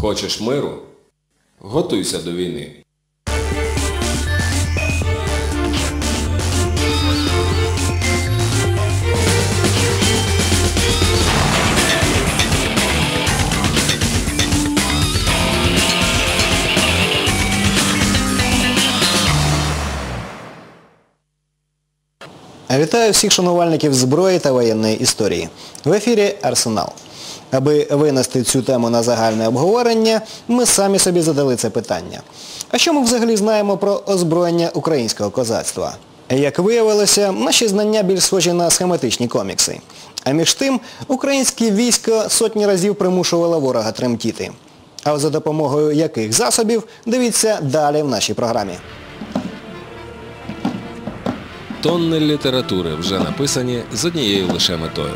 Хочеш миру? Готуйся до війни. Вітаю всіх шанувальників зброї та воєнної історії. В ефірі Арсенал. Аби винести цю тему на загальне обговорення, ми самі собі задали це питання. А що ми взагалі знаємо про озброєння українського козацтва? Як виявилося, наші знання більш схожі на схематичні комікси. А між тим, українське військо сотні разів примушувало ворога тремтіти. А за допомогою яких засобів, дивіться далі в нашій програмі. Тонни літератури вже написані з однією лише метою.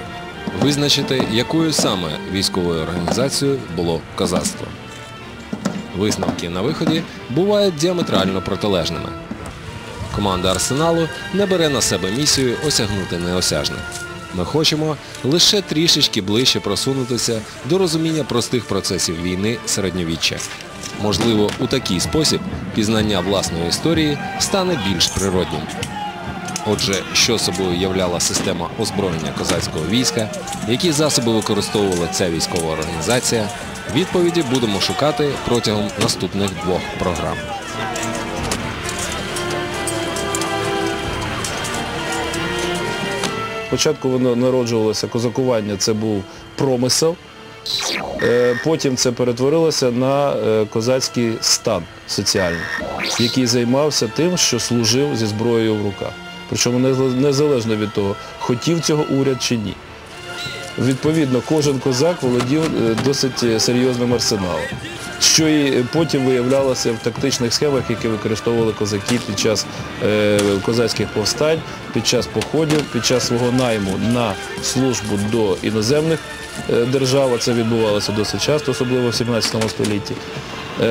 Визначити, якою саме військовою організацією було козацтво. Висновки на виході бувають діаметрально протилежними. Команда Арсеналу не бере на себе місію осягнути неосяжне. Ми хочемо лише трішечки ближче просунутися до розуміння простих процесів війни середньовіччя. Можливо, у такий спосіб пізнання власної історії стане більш природнім. Отже, що собою являла система озброєння козацького війська, які засоби використовувала ця військова організація, відповіді будемо шукати протягом наступних двох програм. Спочатку воно народжувалося козакування, це був промисел. Е, Потім це перетворилося на е, козацький стан соціальний, який займався тим, що служив зі зброєю в руках. Причому незалежно від того, хотів цього уряд чи ні. Відповідно, кожен козак володів е, досить е, серйозним арсеналом, що і потім виявлялося в тактичних схемах, які використовували козаки під час е, козацьких повстань, під час походів, під час свого найму на службу до іноземних держав. Це відбувалося досить часто, особливо в 17 столітті.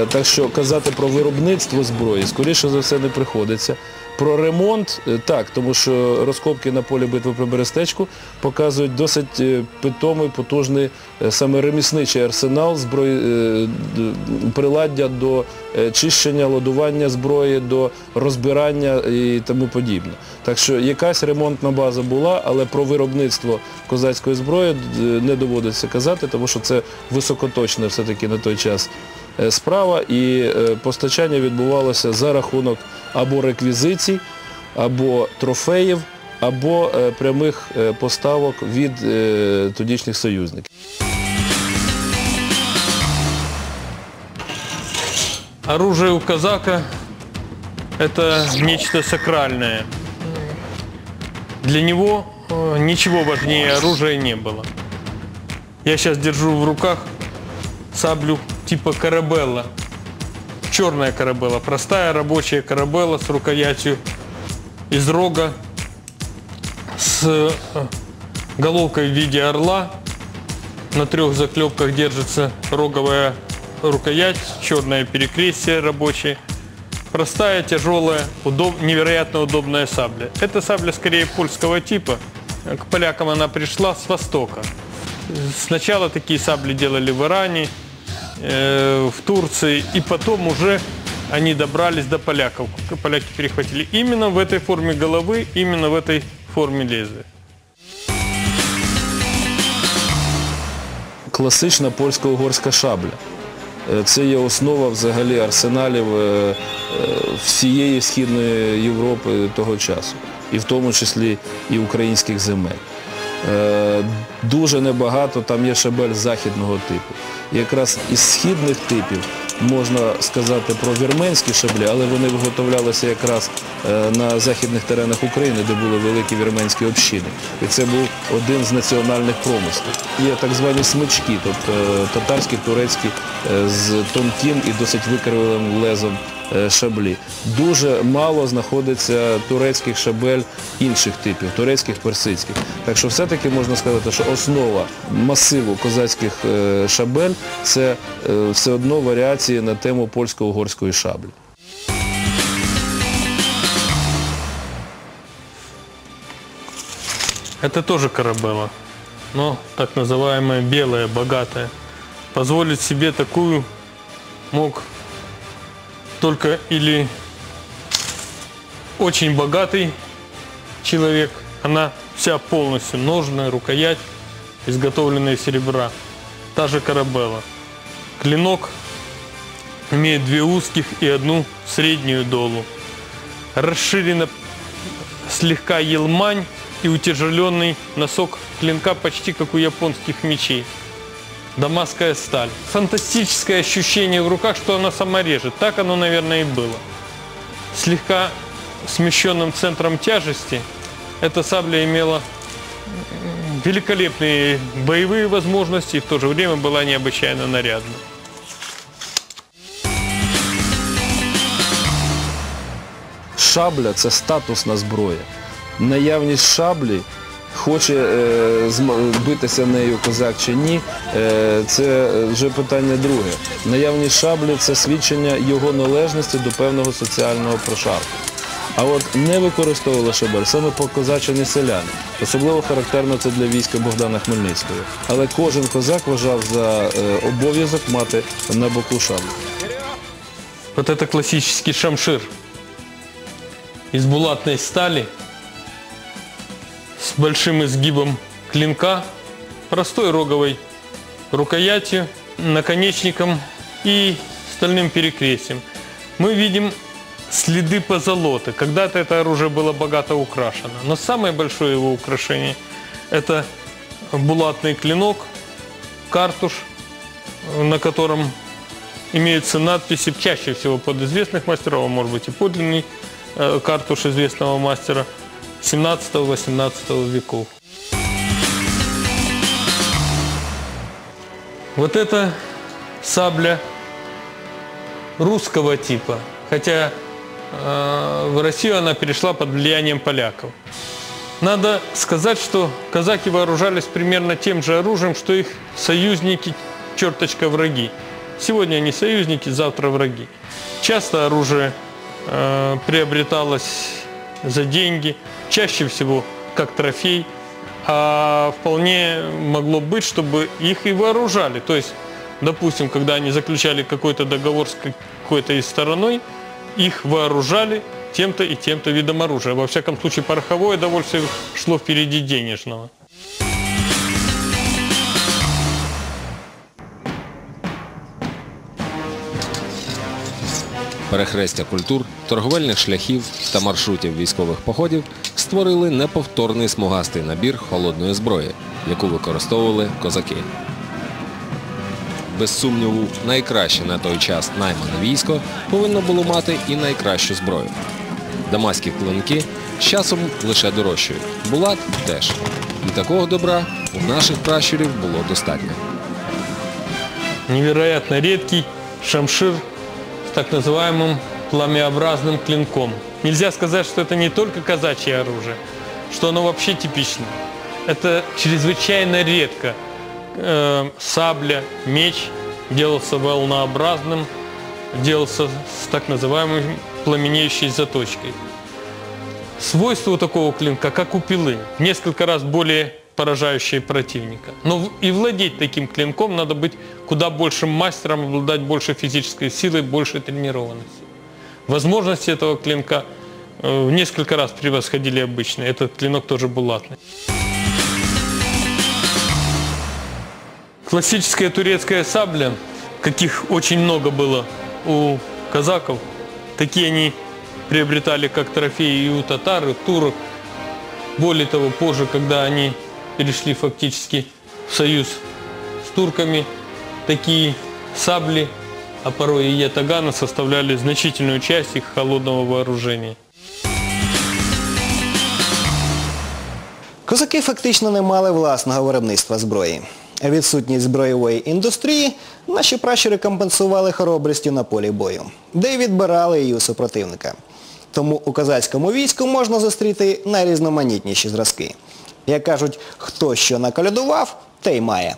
Так що казати про виробництво зброї, скоріше за все, не приходиться. Про ремонт е, так, тому що розкопки на полі битви при Берестечку показують досить е, питомий, потужний е, саме ремісничий арсенал зброї, приладдя до чищення, ладування зброї, до розбирання і тому подібне. Так що якась ремонтна база була, але про виробництво козацької зброї не доводиться казати, тому що це високоточне все-таки на той час справа, і постачання відбувалося за рахунок або реквізицій, або трофеїв, або е, прямих е, поставок від е, тодішніх союзників. Оружие у казака – это нечто сакральное. Для него э, ничего важнее оружия не было. Я сейчас держу в руках саблю типа карабелла. Черная карабелла, простая рабочая карабелла с рукоятью из рога, с э, головкой в виде орла. На трех заклепках держится роговая рукоять, черное перекрестие рабочее. Простая, тяжелая, удоб- невероятно удобная сабля. Это сабля скорее польского типа. К полякам она пришла с востока. Сначала такие сабли делали в Иране, э, в Турции, и потом уже они добрались до поляков. Поляки перехватили именно в этой форме головы, именно в этой форме лезвия. Класична польсько-угорська шабля. Е, Це є основа взагалі арсеналів е, е, всієї Східної Європи того часу, і в тому числі і українських земель. Е, Дуже небагато там є шабель західного типу. Якраз із східних типів можна сказати про вірменські шаблі, але вони виготовлялися якраз е, на західних теренах України, де були великі вірменські общини. І це був один з національних промислів. Є так звані смички, тобто е, татарські, турецькі з тонким і досить викривленим лезом шаблі. Дуже мало знаходиться турецьких шабель інших типів, турецьких, персидських. Так що все-таки можна сказати, що основа масиву козацьких е, шабель це е, все одно варіації на тему польсько-угорської шаблі. Это тоже карабелла, но так называемая белая, богатая. Позволить себе такую мог только или очень богатый человек, она вся полностью ножная, рукоять, изготовленная из серебра. Та же карабелла. Клинок имеет две узких и одну среднюю долу. Расширена слегка елмань и утяжеленный носок клинка почти как у японских мечей. Дамасская сталь. Фантастическое ощущение в руках, что она сама режет. Так оно, наверное, и было. Слегка смещенным центром тяжести эта сабля имела великолепные боевые возможности и в то же время была необычайно нарядна. Шабля це статусна зброя. Наявність шаблі, хоче е, битися нею козак чи ні, е, це вже питання друге. Наявність шаблі це свідчення його належності до певного соціального прошарку. А от не використовували шабель саме покозачені селяни. Особливо характерно це для війська Богдана Хмельницького. Але кожен козак вважав за е, обов'язок мати на боку шаблю. Вот это классический шамшир из булатной стали большим изгибом клинка, простой роговой рукоятью, наконечником и стальным перекрестием. Мы видим следы позолоты. Когда-то это оружие было богато украшено. Но самое большое его украшение – это булатный клинок, картуш, на котором имеются надписи, чаще всего под известных мастеров, а может быть и подлинный э, картуш известного мастера 17-18 веков. Вот это сабля русского типа, хотя э, в Россию она перешла под влиянием поляков. Надо сказать, что казаки вооружались примерно тем же оружием, что их союзники, черточка враги. Сегодня они союзники, завтра враги. Часто оружие э, приобреталось за деньги, чаще всего как трофей, а вполне могло быть, чтобы их и вооружали. То есть, допустим, когда они заключали какой-то договор с какой-то из стороной, их вооружали тем-то и тем-то видом оружия. Во всяком случае, пороховое довольствие шло впереди денежного. Перехрестя культур, торговельних шляхів та маршрутів військових походів створили неповторний смугастий набір холодної зброї, яку використовували козаки. Без сумніву, найкраще на той час наймане військо повинно було мати і найкращу зброю. Дамаські клинки з часом лише дорожчають, булат теж. І такого добра у наших пращурів було достатньо. невероятно редкий шамшир с так называемым пламеобразным клинком. Нельзя сказать, что это не только казачье оружие, что оно вообще типично. Это чрезвычайно редко. Э, сабля, меч делался волнообразным, делался с так называемой пламенеющей заточкой. Свойство у такого клинка, как у пилы, несколько раз более поражающее противника. Но и владеть таким клинком надо быть куда большим мастером, обладать больше физической силой, больше тренированностью. Возможности этого клинка э, в несколько раз превосходили обычные. Этот клинок тоже булатный. Классическая турецкая сабля, каких очень много было у казаков, такие они приобретали как трофеи и у татар, и турок. Более того, позже, когда они перешли фактически в союз с турками, такие сабли, а порой и ятаганы составляли значительную часть их холодного вооружения. Козаки фактично не мали власного виробництва зброї. Відсутність збройової індустрії наші пращури компенсували хоробрістю на полі бою, де й відбирали її у супротивника. Тому у козацькому війську можна зустріти найрізноманітніші зразки. Як кажуть, хто що наколядував, те й має.